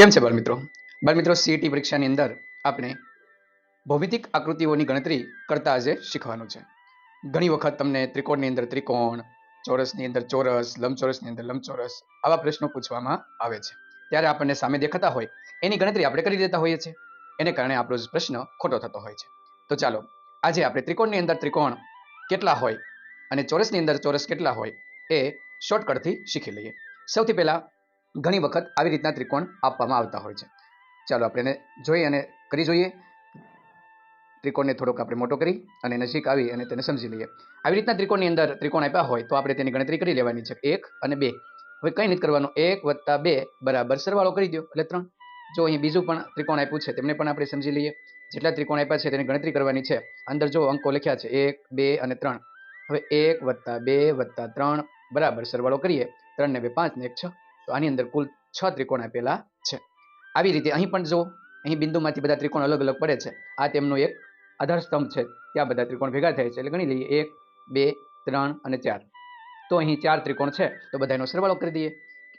કેમ છે બાળમિત્રો? બાળમિત્રો સીઈટી પરીક્ષાની અંદર આપણે ભૌમિતિક આકૃતિઓની ગણતરી કરતા આજે શીખવાનું છે. ઘણી વખત તમને ત્રિકોણની અંદર ત્રિકોણ, ચોરસની અંદર ચોરસ, લંબચોરસની અંદર લંબચોરસ આવા પ્રશ્નો પૂછવામાં આવે છે. ત્યારે આપણને સામે દેખાતા હોય, એની ગણતરી આપણે કરી દેતા હોઈએ છીએ. એને કારણે આપણો પ્રશ્ન ખોટો થતો હોય છે. તો ચાલો, આજે આપણે ત્રિકોણની અંદર ત્રિકોણ કેટલા હોય અને ચોરસની અંદર ચોરસ કેટલા હોય એ શોર્ટકટથી શીખી લઈએ. સૌથી પહેલા ઘણી વખત આવી રીતના ત્રિકોણ આપવામાં આવતા હોય છે. ચાલો આપણે એને જોઈ અને કરી જોઈએ. ત્રિકોણને થોડોક આપણે મોટો કરી અને નજીક આવી અને તેને સમજી લઈએ. આવી રીતના ત્રિકોણની અંદર ત્રિકોણ આપ્યા હોય તો આપણે તેની ગણતરી કરી લેવાની છે. એક અને બે. હવે કંઈ નથી કરવાનું. એક વત્તા બે બરાબર સરવાળો કરી દો એટલે ત્રણ. જો અહીં બીજું પણ ત્રિકોણ આપ્યું છે તેમને પણ આપણે સમજી લઈએ. જેટલા ત્રિકોણ આપ્યા છે તેની ગણતરી કરવાની છે. અંદર જો અંકો લખ્યા છે એક, બે અને ત્રણ. હવે એક વત્તા બે વત્તા ત્રણ બરાબર સરવાળો કરીએ. ત્રણ ને બે પાંચ ને એક છ. તો આની અંદર કુલ છ ત્રિકોણ આપેલા છે. આવી રીતે અહીં પણ જો અહીં બિંદુમાંથી બધા ત્રિકોણ અલગ અલગ પડે છે, આ તેમનો એક આધાર સ્તંભ છે. ત્યાં બધા ત્રિકોણ ભેગા થાય છે. એટલે ગણી લઈએ, એક, બે, ત્રણ અને ચાર. તો અહીં ચાર ત્રિકોણ છે, તો બધાનો સરવાળો કરી દઈએ.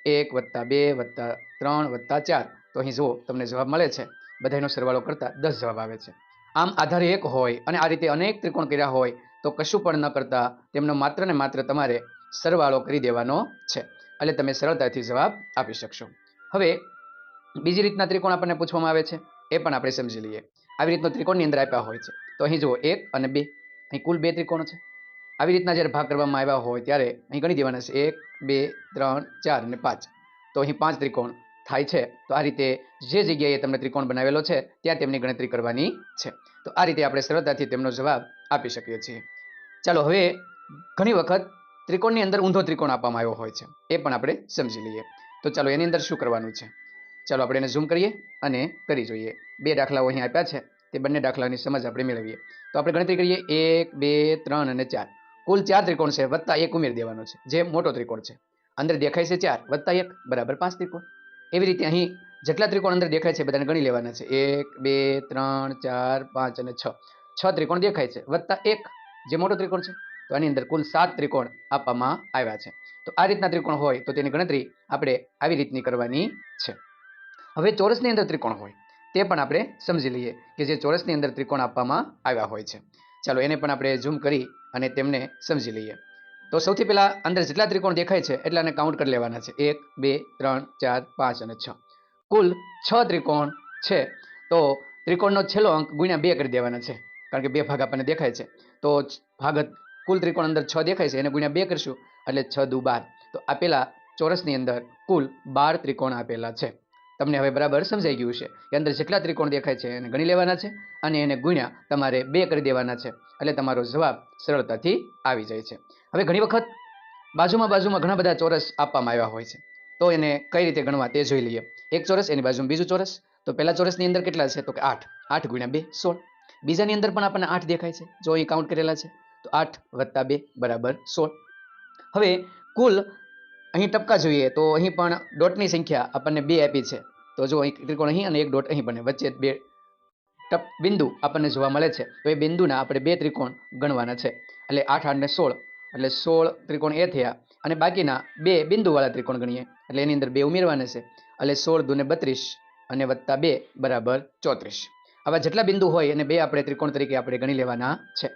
એક વત્તા બે વત્તા ત્રણ વત્તા ચાર. તો અહીં જુઓ, તમને જવાબ મળે છે. બધાનો સરવાળો કરતા દસ જવાબ આવે છે. આમ આધાર એક હોય અને આ રીતે અનેક ત્રિકોણ કર્યા હોય, તો કશું પણ ન કરતા તેમનો માત્ર ને માત્ર તમારે સરવાળો કરી દેવાનો છે. એટલે તમે સરળતાથી જવાબ આપી શકશો. હવે, બીજી રીતના ત્રિકોણ આપણને પૂછવામાં આવે છે, એ પણ આપણે સમજી લઈએ. આવી રીતનો ત્રિકોણની અંદર આપ્યા હોય છે. તો અહીં જુઓ, એક અને બે. અહીં કુલ બે ત્રિકોણ છે. આવી રીતના જ્યારે ભાગ કરવામાં આવ્યા હોય ત્યારે અહીં ગણી દેવાના છે. એક, બે, ત્રણ, ચાર અને પાંચ. તો અહીં પાંચ ત્રિકોણ થાય છે. તો આ રીતે જે જગ્યાએ તમને ત્રિકોણ બનાવેલો છે, ત્યાં તેમની ગણતરી કરવાની છે. તો આ રીતે આપણે સરળતાથી તેમનો જવાબ આપી શકીએ છીએ. ચાલો, હવે ઘણી વખત ત્રિકોણની અંદર ઊંધો ત્રિકોણ આપવામાં આવ્યો હોય છે. એ પણ આપણે સમજી લઈએ. તો ચાલો એની અંદર શું કરવાનું છે? ચાલો આપણે એને ઝૂમ કરીએ અને કરી જોઈએ. બે દાખલાઓ અહીં આપ્યા છે. તે બંને દાખલાની સમજ આપણે મેળવીએ. તો આપણે ગણતરી કરીએ. એક, બે, ત્રણ અને ચાર. કુલ ચાર ત્રિકોણ છે, વત્તા એક ઉમેરી દેવાનો છે, જે મોટો ત્રિકોણ છે. અંદર દેખાય છે ચાર, વત્તા એક, બરાબર પાંચ ત્રિકોણ. એવી રીતે અહીં જેટલા ત્રિકોણ અંદર દેખાય છે બધાને ગણી લેવાના છે. એક, બે, ત્રણ, ચાર, પાંચ અને છ. છ ત્રિકોણ દેખાય છે. વત્તા એક, જે મોટો ત્રિકોણ છે તો આની અંદર કુલ સાત ત્રિકોણ આપવામાં આવ્યા છે. તો આ રીતના ત્રિકોણ હોય તો તેની ગણતરી આપણે આવી રીતની કરવાની છે. હવે ચોરસની અંદર ત્રિકોણ હોય, તે પણ આપણે સમજી લઈએ કે જે ચોરસની અંદર ત્રિકોણ આપવામાં આવ્યા હોય છે. ચાલો એને પણ આપણે ઝૂમ કરી અને તેમને સમજી લઈએ. તો સૌથી પહેલા અંદર જેટલા ત્રિકોણ દેખાય છે એટલાને કાઉન્ટ કરી લેવાના છે. એક, બે, ત્રણ, ચાર, પાંચ અને છ. કુલ છ ત્રિકોણ છે. તો ત્રિકોણનો છેલ્લો અંક ગુણ્યા બે કરી દેવાના છે. કારણ કે બે ભાગ આપણને દેખાય છે. તો ભાગ કુલ ત્રિકોણ અંદર છ દેખાય છે, એને ગુણ્યા બે કરશું, એટલે છ દુ બાર. તો આપેલા ચોરસની અંદર કુલ બાર ત્રિકોણ આપેલા છે. તમને હવે બરાબર સમજાઈ ગયું છે કે અંદર જેટલા ત્રિકોણ દેખાય છે, એને ગણી લેવાના છે, અને એને ગુણ્યા તમારે બે કરી દેવાના છે, એટલે તમારો જવાબ સરળતાથી આવી જાય છે. હવે ઘણી વખત બાજુમાં બાજુમાં ઘણા બધા ચોરસ આપવામાં આવ્યા હોય છે. તો એને કઈ રીતે ગણવા તે જોઈ લઈએ. એક ચોરસ, એની બાજુમાં બીજું ચોરસ. તો પહેલા ચોરસની અંદર કેટલા છે? તો કે આઠ. આઠ ગુણ્યા બે, સોળ. બીજાની અંદર પણ આપણને આઠ દેખાય છે. જો અહીં કાઉન્ટ કરેલા છે. તો આઠ વત્તા બે બરાબર સોળ. હવે કુલ અહીં ટપકા જોઈએ તો અહીં પણ ડોટની સંખ્યા આપણને બે આપી છે. તો જો અહીં ત્રિકોણ અહીં અને એક ડોટ અહીં બને, વચ્ચે બે ટપ બિંદુ આપણને જોવા મળે છે. તો એ બિંદુના આપણે બે ત્રિકોણ ગણવાના છે. એટલે આઠ આઠ ને સોળ. એટલે સોળ ત્રિકોણ એ થયા અને બાકીના બે બિંદુવાળા ત્રિકોણ ગણીએ. એટલે એની અંદર બે ઉમેરવાના છે. એટલે સોળ દુને બત્રીસ અને વત્તા બે બરાબર ચોત્રીસ. આવા જેટલા બિંદુ હોય એને બે આપણે ત્રિકોણ તરીકે આપણે ગણી લેવાના છે.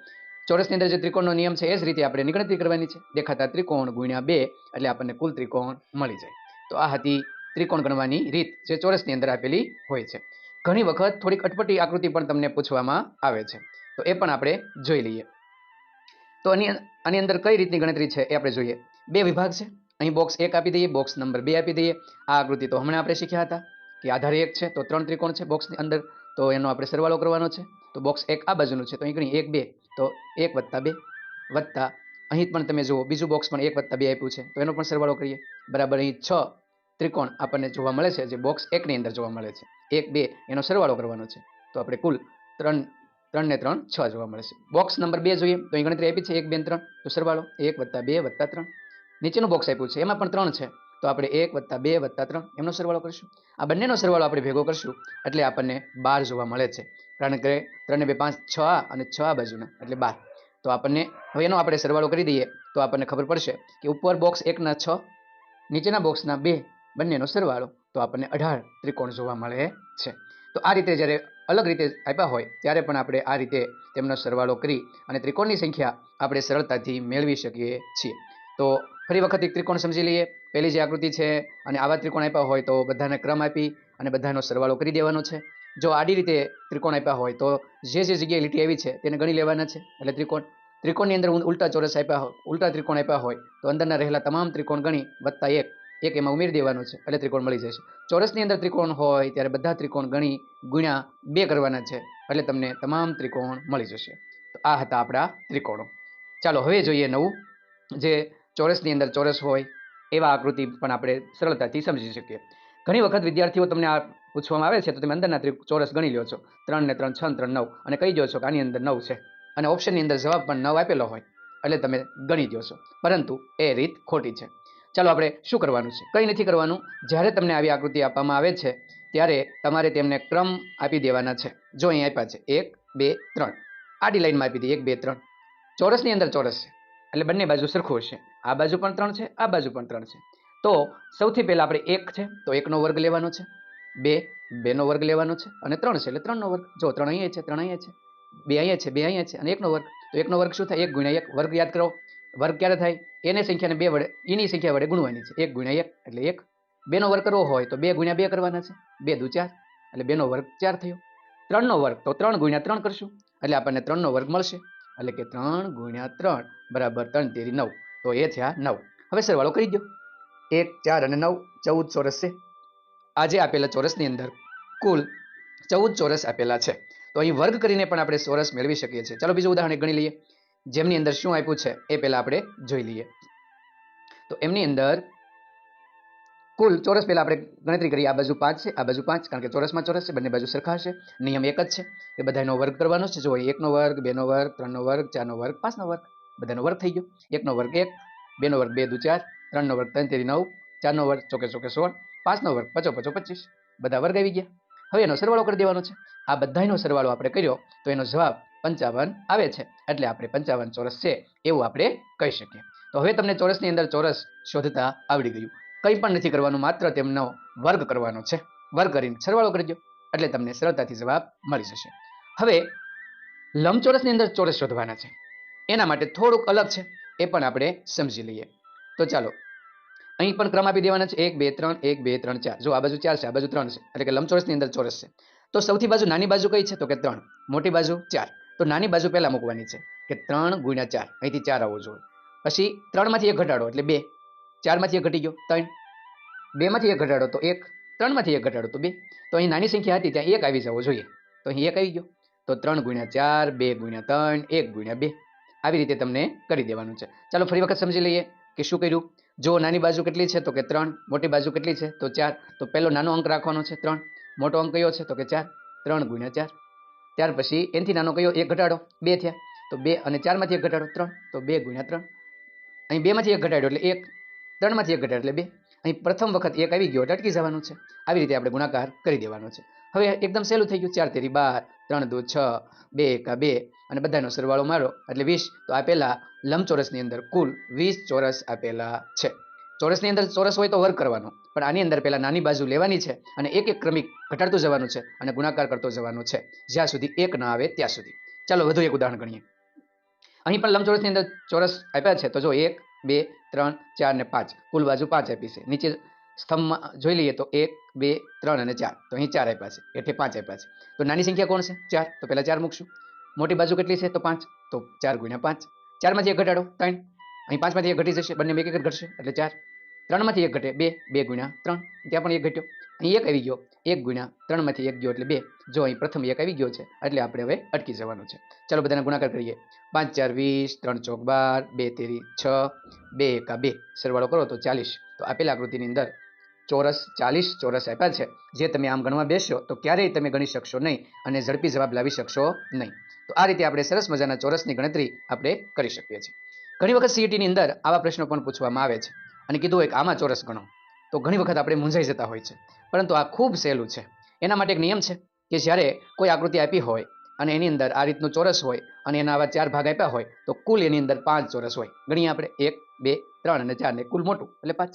ચોરસની અંદર જે ત્રિકોણનો નિયમ છે એ જ રીતે આપણે ગણતરી કરવાની છે. દેખાતા ત્રિકોણ ગુણ્યા બે એટલે આપણને કુલ ત્રિકોણ મળી જાય. તો આ હતી ત્રિકોણ ગણવાની રીત જે ચોરસની અંદર આપેલી હોય છે. ઘણી વખત થોડીક અટપટી આકૃતિ પણ તમને પૂછવામાં આવે છે. તો એ પણ આપણે જોઈ લઈએ. તો આની આની અંદર કઈ રીતની ગણતરી છે એ આપણે જોઈએ. બે વિભાગ છે. અહીં બોક્સ એક આપી દઈએ બોક્સ નંબર બે આપી દઈએ. આ આકૃતિ તો હમણાં આપણે શીખ્યા હતા કે આધાર એક છે તો ત્રણ ત્રિકોણ છે બોક્સની અંદર. તો એનો આપણે સરવાળો કરવાનો છે. તો બોક્સ એક આ બાજુનું છે. તો અહીં ગણી એક, બે. તો એક વત્તા બે વત્તા. અહીં પણ તમે જુઓ, બીજું બોક્સ પણ એક વત્તા બે આપ્યું છે. તો એનો પણ સરવાળો કરીએ. બરાબર અહીં છ ત્રિકોણ આપણને જોવા મળે છે. જે બોક્સ એકની અંદર જોવા મળે છે. એક, બે, એનો સરવાળો કરવાનો છે. તો આપણે કુલ ત્રણ ત્રણ ને ત્રણ છ જોવા મળે છે. બોક્સ નંબર બે જોઈએ. તો અહીં ગણતરી આપી છે. એક, બે ત્રણ. તો સરવાળો એક વત્તા બે વત્તા ત્રણ. નીચેનું બોક્સ આપ્યું છે. એમાં પણ ત્રણ છે. તો આપણે એક વત્તા બે વત્તા ત્રણ એમનો સરવાળો કરીશું. આ બંનેનો સરવાળો આપણે ભેગો કરશું એટલે આપણને બાર જોવા મળે છે. કારણ કે ત્રણ બે, પાંચ, છ અને છ બાજુના, એટલે બાર. તો આપણને, હવે એનો આપણે સરવાળો કરી દઈએ, તો આપણને ખબર પડશે કે ઉપર બોક્સ એકના છ, નીચેના બોક્સના બે, બંનેનો સરવાળો, તો આપણને અઢાર ત્રિકોણ જોવા મળે છે. તો આ રીતે જ્યારે અલગ રીતે આપ્યા હોય, ત્યારે પણ આપણે આ રીતે તેમનો સરવાળો કરી અને ત્રિકોણની સંખ્યા આપણે સરળતાથી મેળવી શકીએ છીએ. તો ફરી વખત એક ત્રિકોણ સમજી લઈએ. પહેલી જે આકૃતિ છે અને આવા ત્રિકોણ આપ્યા હોય તો બધાને ક્રમ આપી અને બધાનો સરવાળો કરી દેવાનો છે. જો આડી રીતે ત્રિકોણ આપ્યા હોય, તો જે જે જગ્યાએ લીટી આવી છે, તેને ગણી લેવાના છે. એટલે ત્રિકોણ, ત્રિકોણની અંદર ઉલ- ઉલટા ચોરસ આપ્યા હોય ઉલટા ત્રિકોણ આપ્યા હોય, તો અંદરના રહેલા તમામ ત્રિકોણ ગણી વત્તા એક એક એમાં ઉમેરી દેવાનું છે, એટલે ત્રિકોણ મળી જશે. ચોરસની અંદર ત્રિકોણ હોય, ત્યારે બધા ત્રિકોણ ગણી ગુણ્યા બે કરવાના છે, એટલે તમને તમામ ત્રિકોણ મળી જશે. તો આ હતા આપણા ત્રિકોણો. ચાલો, હવે જોઈએ નવું. જે ચોરસની અંદર ચોરસ હોય, એવા આકૃતિ પણ આપણે સરળતાથી સમજી શકીએ. ઘણી વખત વિદ્યાર્થીઓ તમને આ પૂછવામાં આવે છે તો તમે અંદરના ચોરસ ગણી લો છો. ત્રણ ને ત્રણ છ ત્રણ નવ, અને કહી દો છો કે આની અંદર નવ છે. અને ઓપ્શનની અંદર જવાબ પણ નવ આપેલો હોય, એટલે તમે ગણી દો છો. પરંતુ એ રીત ખોટી છે. ચાલો આપણે શું કરવાનું છે? કંઈ નથી કરવાનું. જ્યારે તમને આવી આકૃતિ આપવામાં આવે છે, ત્યારે તમારે તેમને ક્રમ આપી દેવાના છે. જો અહીં આપ્યા છે, એક, બે, ત્રણ. આડી લાઈનમાં આપી દઈએ, એક, બે, ત્રણ. ચોરસની અંદર ચોરસ છે, એટલે બંને બાજુ સરખું હશે. આ બાજુ પણ ત્રણ છે, આ બાજુ પણ ત્રણ છે. તો સૌથી પહેલાં આપણે એક છે, તો એકનો વર્ગ લેવાનો છે. બે, બેનો વર્ગ લેવાનો છે અને ત્રણ છે. એટલે ત્રણનો વર્ગ, જો ત્રણ અહીંયા છે, ત્રણ અહીંયા છે. બે અહીંયા છે, બે અહીંયા છે અને એકનો વર્ગ. તો એકનો વર્ગ શું થાય? એક ગુણ્યા એક. વર્ગ યાદ કરો. વર્ગ ક્યારે થાય? એની સંખ્યાને બે વડે, એની સંખ્યા વડે ગુણવાની છે. એક ગુણ્યા એક એટલે એક. બેનો વર્ગ કરવો હોય તો બે ગુણ્યા બે કરવાના છે. બે દુ ચાર. એટલે બેનો વર્ગ ચાર થયો. ત્રણનો વર્ગ, તો ત્રણ ગુણ્યા ત્રણ કરશું. એટલે આપણને ત્રણનો વર્ગ મળશે. એટલે કે ત્રણ ગુણ્યા ત્રણ બરાબર ત્રણ તેરી નવ. તો એ છે આ નવ. હવે સરવાળો કરી દો એક, ચાર અને નવ. ચૌદ ચોરસ છે. આજે આપેલા ચોરસની અંદર કુલ ચૌદ ચોરસ આપેલા છે. તો અહીં વર્ગ કરીને પણ આપણે ચોરસ મેળવી શકીએ છીએ. ચાલો બીજું ઉદાહરણ ગણી લઈએ. જેમની અંદર શું આપ્યું છે એ પહેલાં આપણે જોઈ લઈએ. તો એમની અંદર કુલ ચોરસ પહેલાં આપણે ગણતરી કરીએ. આ બાજુ પાંચ છે, આ બાજુ પાંચ, કારણ કે ચોરસમાં ચોરસ છે, બંને બાજુ સરખા છે નિયમ એક જ છે કે બધાનો વર્ગ કરવાનો છે. જો એકનો વર્ગ, બેનો વર્ગ, ત્રણનો વર્ગ, ચારનો વર્ગ, પાંચનો વર્ગ, બધાનો વર્ગ થઈ ગયો. એકનો વર્ગ એક, બેનો વર્ગ બે દુ ચાર, ત્રણનો વર્ગ ત્રણ તેરી નવ, ચારનો વર્ગ ચોકે ચોકે સોળ પાંચનો વર્ગ, પચો પચો, પચીસ. બધા વર્ગ આવી ગયા. હવે એનો સરવાળો કરી દેવાનો છે. આ બધાનો સરવાળો આપણે કર્યો, તો એનો જવાબ પંચાવન આવે છે. એટલે આપણે પંચાવન ચોરસ છે, એવું આપણે કહી શકીએ. તો હવે તમને ચોરસની અંદર ચોરસ શોધતા આવડી ગયું. કંઈ પણ નથી કરવાનું, માત્ર તેમનો વર્ગ કરવાનો છે. વર્ગ કરીને સરવાળો કરી દો, એટલે તમને સરળતાથી જવાબ મળી જશે. હવે લંબચોરસની અંદર ચોરસ શોધવાના છે. એના માટે થોડુંક અલગ છે, એ પણ આપણે સમજી લઈએ. તો ચાલો અહીં પણ ક્રમ આપી દેવાના છે. એક, બે, ત્રણ, એક, બે, ત્રણ, ચાર. જો આ બાજુ ચાર છે, આ બાજુ ત્રણ છે. એટલે કે લંબચોરસની અંદર ચોરસ છે. તો સૌથી બાજુ નાની બાજુ કઈ છે? તો કે ત્રણ. મોટી બાજુ ચાર. તો નાની બાજુ પહેલા મૂકવાની છે કે ત્રણ ગુણ્યા ચાર. અહીંથી ચાર આવવો જોઈએ. પછી ત્રણમાંથી એક ઘટાડો, એટલે બે. ચારમાંથી એક ઘટી ગયો, ત્રણ. બેમાંથી એક ઘટાડો, તો એક. ત્રણમાંથી એક ઘટાડો, તો બે. તો અહીં નાની સંખ્યા હતી, ત્યાં એક આવી જવો જોઈએ. તો અહીં એક આવી ગયો. તો ત્રણ ગુણ્યા ચાર, બે ગુણ્યા ત્રણ, એક ગુણ્યા બે. આવી રીતે તમને કરી દેવાનું છે. ચાલો ફરી વખત સમજી લઈએ. કે શું કર્યું? જો નાની બાજુ કેટલી છે તો કે ત્રણ, મોટી બાજુ કેટલી છે તો ચાર, તો પહેલો નાનો અંક રાખવાનો છે ત્રણ, મોટો અંક કયો છે તો કે ચાર, ત્રણ ગુણ્યા ચાર. ત્યાર પછી એનથી નાનો કયો? એક ઘટાડો, બે થયા. તો બે અને ચારમાંથી એક ઘટાડો, ત્રણ, તો બે ગુણ્યા ત્રણ. અહીં બેમાંથી એક ઘટાડ્યો એટલે એક, ત્રણમાંથી એક ઘટાડ્યો એટલે બે. અહીં પ્રથમ વખત એક આવી ગયો અટકી જવાનું છે. આવી રીતે આપણે ગુણાકાર કરી દેવાનો છે. હવે એકદમ સહેલું થઈ ગયું ચાર તેરી બાર, ત્રણ દો છ, બે એકા બે, અને બધાનો સરવાળો મારો. એટલે વીસ, તો આપેલા લંબચોરસની અંદર કુલ વીસ ચોરસ આપેલા છે. ચોરસની અંદર ચોરસ હોય તો વર્ગ કરવાનો, પણ આની અંદર પહેલાં નાની બાજુ લેવાની છે અને એક એક ક્રમિક ઘટાડતું જવાનું છે અને ગુણાકાર કરતો જવાનું છે. જ્યાં સુધી એક ન આવે ત્યાં સુધી. ચાલો વધુ એક ઉદાહરણ ગણીએ. અહીં પણ લંબચોરસની અંદર ચોરસ આપ્યા છે, તો જો એક, બે, ત્રણ, ચાર ને પાંચ. કુલ બાજુ પાંચ આપી છે. નીચે સ્તંભમાં જોઈ લઈએ તો એક બે, ત્રણ અને ચાર. તો અહીં ચાર આપ્યા છે. એટલે પાંચ આપ્યા છે. તો નાની સંખ્યા કોણ છે? ચાર. તો પહેલાં ચાર મૂકશું. મોટી બાજુ કેટલી છે? તો પાંચ. તો ચાર ગુણ્યા પાંચ. ચારમાંથી એક ઘટાડો, ત્રણ. અહીં પાંચમાંથી એક ઘટી જશે. બંને એક એક ઘટશે. એટલે ચાર. ત્રણમાંથી એક ઘટે. બે. બે ગુણ્યા ત્રણ. ત્યાં પણ એક ઘટ્યો. અહીં એક આવી ગયો. એક ગુણ્યા ત્રણમાંથી એક ગયો એટલે બે. જો અહીં પ્રથમ એક આવી ગયો છે, એટલે આપણે હવે અટકી જવાનું છે. ચાલો બધાને ગુણાકાર કરીએ. પાંચ, ચાર, વીસ, ત્રણ, ચોક, બાર, બે, તેરી, છ, બે, એકા, બે. સરવાળો કરો તો ચાલીસ. તો આપેલ આકૃતિની અંદર ચોરસ ચાલીસ ચોરસ આપ્યા છે. જે તમે આમ ગણવા બેસશો તો ક્યારેય તમે ગણી શકશો નહીં અને ઝડપી જવાબ લાવી શકશો નહીં. તો આ રીતે આપણે સરસ મજાના ચોરસની ગણતરી આપણે કરી શકીએ છીએ. ઘણી વખત સીઈટીની અંદર આવા પ્રશ્નો પણ પૂછવામાં આવે છે. અને કીધું હોય કે આમાં ચોરસ ગણો. તો ઘણી વખત આપણે મૂંઝાઈ જતા હોય છે. પરંતુ આ ખૂબ સહેલું છે. એના માટે એક નિયમ છે કે જ્યારે કોઈ આકૃતિ આપી હોય અને એની અંદર આ રીતનું ચોરસ હોય અને એના આવા ચાર ભાગ આપ્યા હોય, તો કુલ એની અંદર પાંચ ચોરસ હોય. ગણીએ આપણે. એક, બે, ત્રણ અને ચાર ને કુલ મોટું. એટલે પાંચ.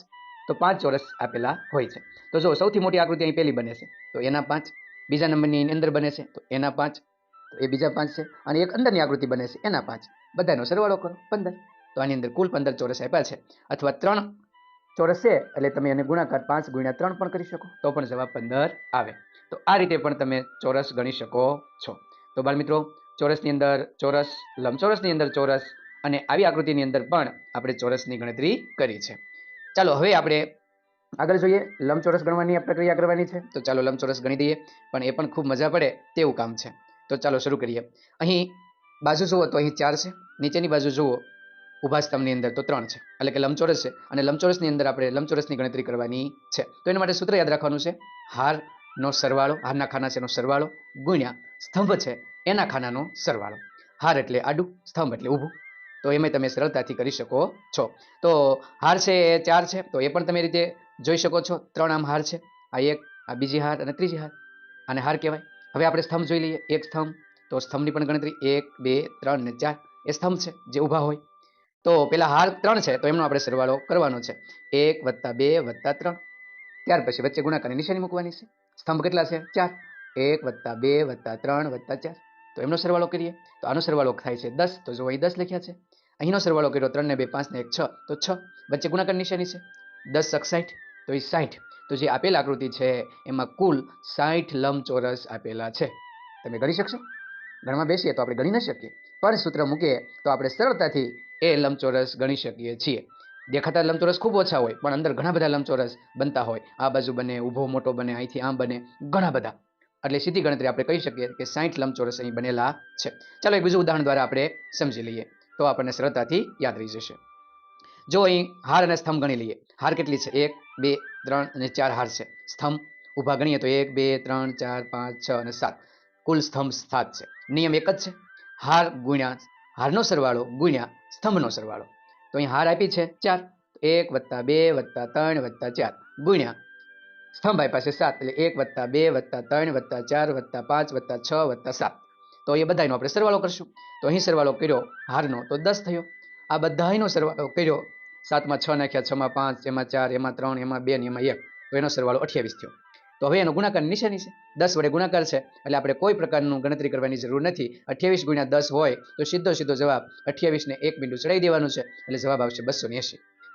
તો પાંચ ચોરસ આપેલા હોય છે. તો જો સૌથી મોટી આકૃતિ અહીં પહેલી બને છે, તો એના પાંચ, બીજા નંબરની અંદર બને છે, તો એના પાંચ, તો એ બીજા પાંચ છે, અને એક અંદરની આકૃતિ બને છે, એના પાંચ. બધાનો સરવાળો કરો, પંદર. તો આની અંદર કુલ પંદર ચોરસ આપ્યા છે, અથવા ત્રણ ચોરસ છે, એટલે તમે એને ગુણાકાર પાંચ ગુણ્યા ત્રણ પણ કરી શકો, તો પણ જવાબ પંદર આવે. તો આ રીતે પણ તમે ચોરસ ગણી શકો છો. તો બાળ મિત્રો ચોરસની અંદર ચોરસ, લંબચોરસની અંદર ચોરસ, અને આવી આકૃતિની અંદર પણ આપણે ચોરસની ગણતરી કરી છે. ચાલો, હવે આપણે આગળ જોઈએ. લંબચોરસ ગણવાની પ્રક્રિયા કરવાની છે. તો ચાલો, લંબચોરસ ગણી દઈએ. પણ એ પણ ખૂબ મજા પડે તેવું કામ છે. તો ચાલો, શરૂ કરીએ. અહીં બાજુ જુઓ તો અહીં ચાર છે. નીચેની બાજુ જુઓ, ઊભા સ્તંભની અંદર તો ત્રણ છે. એટલે કે લંબચોરસ છે અને લંબચોરસની અંદર આપણે લંબચોરસની ગણતરી કરવાની છે. તો એના માટે સૂત્ર યાદ રાખવાનું છે. હારનો સરવાળો, હારના ખાના છે એનો સરવાળો ગુણ્યા સ્તંભ છે એના ખાનાનો સરવાળો. હાર એટલે આડું, સ્તંભ એટલે ઊભું. તો એમાં તમે સરળતાથી કરી શકો છો. તો હાર છે એ ચાર છે, તો એ પણ તમે રીતે જોઈ શકો છો. ત્રણ આમ હાર છે, આ એક, આ બીજી હાર અને ત્રીજી હાર. આને હાર કહેવાય. હવે આપણે સ્તંભ જોઈ લઈએ, એક સ્તંભ. તો સ્તંભની પણ ગણતરી એક, બે, ત્રણ ને ચાર. એ સ્તંભ છે, જે ઊભા હોય. તો પેલા હાર ત્રણ છે, તો એમનો આપણે સરવાળો કરવાનો છે. એક વત્તા બે વત્તા ત્રણ. ત્યાર પછી વચ્ચે ગુણાકારની નિશાની મૂકવાની છે. સ્તંભ કેટલા છે? ચાર. એક વત્તા બે વત્તા ત્રણ વત્તા ચાર. તો એમનો સરવાળો કરીએ. તો આનો સરવાળો થાય છે દસ. તો જો અહીં દસ લખ્યા છે અહીંનો સરવાળો કર્યો ત્રણને બે, પાંચને એક, છ. તો છ. વચ્ચે ગુણાકાર નિશાની છે? દસ સકસાઠ તો એ સાઠ તો જે આપેલ આકૃતિ છે, એમાં કુલ સાઠ લંબચોરસ આપેલા છે. તમે ગણી શકશો? ગણમાં બેસીએ તો આપણે ગણી ન શકીએ. પણ સૂત્ર મૂકીએ તો આપણે સરળતાથી એ લંબચોરસ ગણી શકીએ છીએ. દેખાતા લંબચોરસ ખૂબ ઓછા હોય, પણ અંદર ઘણા બધા લંબચોરસ બનતા હોય. આ બાજુ બને, ઊભો, મોટો બને, અહીંથી આમ બને, ઘણા બધા. એટલે સીધી ગણતરી આપણે કહી શકીએ કે સાઠ લંબચોરસ અહીં બનેલા છે. ચાલો એક બીજું ઉદાહરણ દ્વારા આપણે સમજી લઈએ. તો આપણને સરળતાથી યાદ રહી જશે. જો અહીં હાર અને સ્તંભ ગણી લઈએ, હાર કેટલી છે? એક, બે, ત્રણ અને ચાર હાર છે. સ્તંભ ઊભા ગણીએ તો એક, બે, ત્રણ, ચાર, પાંચ, છ અને સાત. કુલ સ્તંભ સાત છે. નિયમ એક જ છે. હાર ગુણ્યા, હારનો સરવાળો ગુણ્યા સ્તંભનો સરવાળો. તો અહીં હાર આપી છે ચાર. એક વત્તા બે વત્તા ત્રણ વત્તા ચાર. ગુણ્યા સ્તંભ આપ્યા છે સાત. એટલે એક વત્તા બે વત્તા ત્રણ વત્તા ચાર વત્તા પાંચ વત્તા છ વત્તા સાત. તો એ બધાનો આપણે સરવાળો કરશું. તો અહીં સરવાળો કર્યો હારનો, તો દસ થયો. આ બધાનો સરવાળો કર્યો સાતમાં છ નાખ્યા, છમાં પાંચ, એમાં ચાર, એમાં ત્રણ, એમાં બે ને એમાં એક. તો એનો સરવાળો અઠ્યાવીસ થયો. તો હવે એનો ગુણાકાર નિશાની છે. દસ વડે ગુણાકાર છે, એટલે આપણે કોઈ પ્રકારનું ગણતરી કરવાની જરૂર નથી. અઠ્યાવીસ ગુણ્યા દસ હોય તો સીધો સીધો જવાબ અઠ્યાવીસને એક બિંદુ ચડાવી દેવાનું છે, એટલે જવાબ આવશે બસો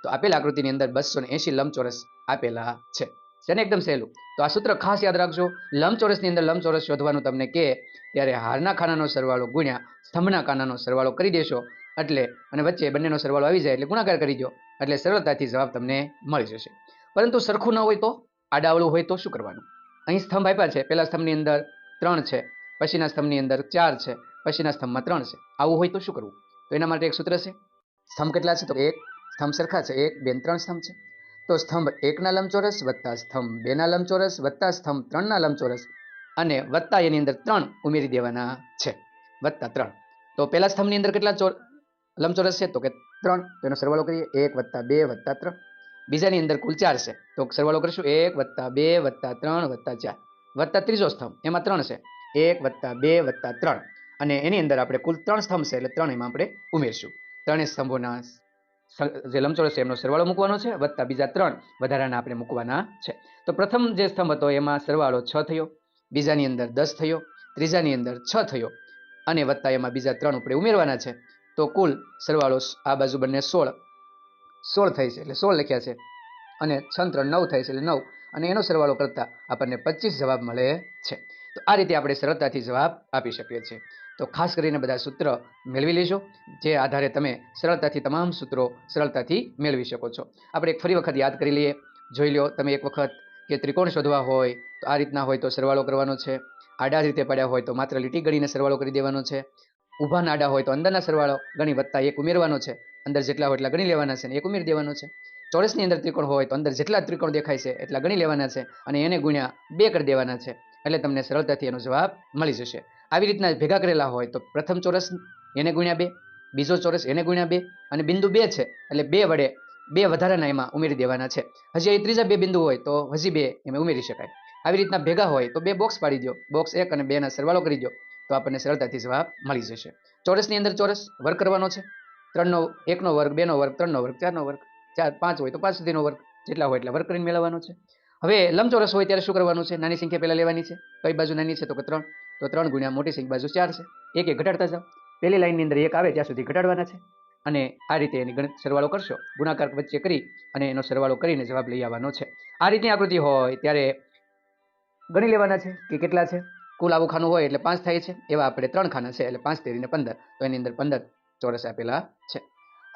તો આપેલ આકૃતિની અંદર બસો ને એંશી લંબચોરસ આપેલા છે. છે ને એકદમ સહેલું? તો આ સૂત્ર ખાસ યાદ રાખજો. લંબચોરસની અંદર લંબચોરસ શોધવાનું તમને કે ત્યારે હારના ખાનાનો સરવાળો ગુણ્યા સ્તંભના ખાનાનો સરવાળો કરી દેશો. એટલે અને વચ્ચે બંનેનો સરવાળો આવી જાય એટલે ગુણાકાર કરી દો. એટલે સરળતાથી જવાબ તમને મળી જશે. પરંતુ સરખું ન હોય તો? આડાવળું હોય તો શું કરવાનું? અહીં સ્તંભ આપ્યા છે. પહેલા સ્તંભની અંદર ત્રણ છે, પછીના સ્તંભની અંદર ચાર છે, પછીના સ્તંભમાં ત્રણ છે. આવું હોય તો શું કરવું? તો એના માટે એક સૂત્ર છે. સ્તંભ કેટલા છે? તો એક. સ્તંભ સરખા છે. એક બે ત્રણ સ્તંભ છે. તો સ્તંભ એકના લંબચોરસ વત્તા સ્તંભ બેના લંબચોરસ વત્તા સ્તંભ ત્રણના લંબચોરસ અને વત્તા એની અંદર ત્રણ ઉમેરી દેવાના છે. વત્તા ત્રણ. તો પહેલા સ્તંભની અંદર કેટલા ચોર, લંબચોરસ છે? તો કે ત્રણ. તો એનો સરવાળો કરીએ. એક વત્તા બે વત્તા ત્રણ. બીજાની અંદર કુલ ચાર છે. તો સરવાળો કરીશું. એક વત્તા બે વત્તા ત્રણ વત્તા ચાર. વત્તા ત્રીજો સ્તંભ. એમાં ત્રણ છે. એક વત્તા બે વત્તા ત્રણ. અને એની અંદર આપણે કુલ ત્રણ સ્તંભ છે. એટલે ત્રણ એમાં આપણે ઉમેરશું. ત્રણેય સ્તંભોના જે લંબચોરસ એમનો સરવાળો મૂકવાનો છે, વત્તા બીજા ત્રણ વધારાના આપણે મૂકવાના છે. તો પ્રથમ જે સ્તંભ હતો, એમાં સરવાળો છ થયો, બીજાની અંદર દસ થયો, ત્રીજાની અંદર છ થયો, અને વત્તા એમાં બીજા ત્રણ આપણે ઉમેરવાના છે. તો કુલ સરવાળો આ બાજુ બંને સોળ સોળ થાય છે, એટલે સોળ લખ્યા છે, અને છ ત્રણ નવ થાય છે, એટલે નવ, અને એનો સરવાળો કરતા આપણને પચીસ જવાબ મળે છે. તો આ રીતે આપણે સરળતાથી જવાબ આપી શકીએ છીએ. તો ખાસ કરીને બધા સૂત્ર મેળવી લેજો, જે આધારે તમે સરળતાથી તમામ સૂત્રો સરળતાથી મેળવી શકો છો. આપણે એક ફરી વખત યાદ કરી લઈએ. જોઈ લો તમે એક વખત કે ત્રિકોણ શોધવા હોય, તો આ રીતના હોય તો સરવાળો કરવાનો છે. આડા રીતે પડ્યા હોય તો માત્ર લીટી ગણીને સરવાળો કરી દેવાનો છે. ઊભા નાડા હોય તો અંદરના સરવાળો ગણી વધતા એક ઉમેરવાનો છે. અંદર જેટલા હોય એટલા ગણી લેવાના છે એક ઉમેરી દેવાનો છે. ચોરસની અંદર ત્રિકોણ હોય તો અંદર જેટલા ત્રિકોણ દેખાય છે એટલા ગણી લેવાના છે અને એને ગુણ્યા બે કરી દેવાના છે. એટલે તમને સરળતાથી એનો જવાબ મળી જશે. આવી રીતના ભેગા કરેલા હોય તો પ્રથમ ચોરસ એને ગુણ્યા બે, બીજો ચોરસ એને ગુણ્યા બે અને બિંદુ બે છે, એટલે બે વડે બે વધારાના એમાં ઉમેરી દેવાના છે. હજી અહીં ત્રીજા બે બિંદુ હોય તો હજી બે એમાં ઉમેરી શકાય. આવી રીતના ભેગા હોય તો બે બોક્સ પાડી દો બોક્સ એક અને બેના સરવાળો કરી દો તો આપણને સરળતાથી જવાબ મળી જશે. ચોરસની અંદર ચોરસ વર્ગ કરવાનો છે. ત્રણનો એકનો વર્ગ, બેનો વર્ગ, ત્રણનો વર્ગ, ચારનો વર્ગ, ચાર, પાંચ હોય તો પાંચ સુધીનો વર્ગ જેટલા હોય એટલા વર્ગ કરીને મેળવવાનો છે. હવે લંબચોરસ હોય ત્યારે શું કરવાનું છે? નાની સંખ્યા પહેલાં લેવાની છે. કઈ બાજુ નાની છે? તો કે ત્રણ. તો ત્રણ ગુણ્યા મોટી સંખ્યા બાજુ ચાર છે. એક એક ઘટાડતા જાઓ. પહેલી લાઇનની અંદર એક આવે ત્યાં સુધી ઘટાડવાના છે. અને આ રીતે એની ગણિત સરવાળો કરશો. ગુણાકાર વચ્ચે કરી અને એનો સરવાળો કરીને જવાબ લઈ આવવાનો છે. આ રીતની આકૃતિ હોય ત્યારે ગણી લેવાના છે કે કેટલા છે. કુલ આવું ખાનું હોય એટલે પાંચ થાય છે. એવા આપણે ત્રણ ખાના છે, એટલે પાંચ તેરીને પંદર. તો એની અંદર પંદર ચોરસ આપેલા છે.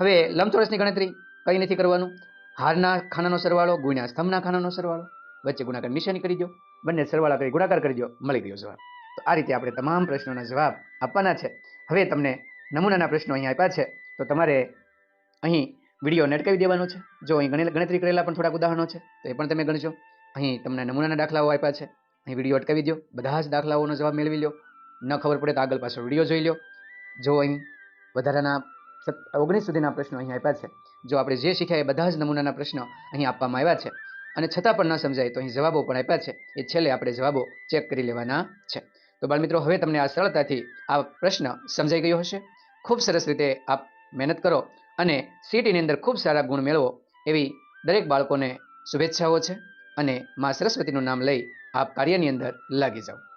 હવે લંબચોરસની ગણતરી કઈ નથી કરવાનું? હારના ખાનાનો સરવાળો ગુણ્યા સ્તંભના ખાનાનો સરવાળો. વચ્ચે ગુણાકાર નિશાની કરી દો બંને સરવાળા કરી ગુણાકાર કરી દો મળી ગયો જવાબ. તો આ રીતે આપણે તમામ પ્રશ્નોના જવાબ આપવાના છે. હવે તમને નમૂનાના પ્રશ્નો અહીં આપ્યા છે. તો તમારે અહીં વીડિયો નટકાવી દેવાનો છે. જો અહીં ગણે- ગણતરી કરેલા પણ થોડાક ઉદાહરણો છે, તો એ પણ તમે ગણજો. અહીં તમને નમૂનાના દાખલાઓ આપ્યા છે. અહીં વીડિયો અટકાવી દો બધા જ દાખલાઓનો જવાબ મેળવી લો ન ખબર પડે તો આગળ પાછળ વીડિયો જોઈ લો જો અહીં વધારાના ઓગણીસ સુધીના પ્રશ્નો અહીં આપ્યા છે. જો આપણે જે શીખ્યા એ બધા જ નમૂનાના પ્રશ્નો અહીં આપવામાં આવ્યા છે. અને છતાં પણ ન સમજાય તો અહીં જવાબો પણ આપ્યા છે. એ છેલ્લે આપણે જવાબો ચેક કરી લેવાના છે. તો બાળમિત્રો, હવે તમને આ સરળતાથી આ પ્રશ્ન સમજાઈ ગયો હશે. ખૂબ સરસ રીતે આપ મહેનત કરો અને સીટીની અંદર ખૂબ સારા ગુણ મેળવો એવી દરેક બાળકોને શુભેચ્છાઓ છે. અને મા સરસ્વતીનું નામ લઈ આપ કાર્યની અંદર લાગી જાઓ.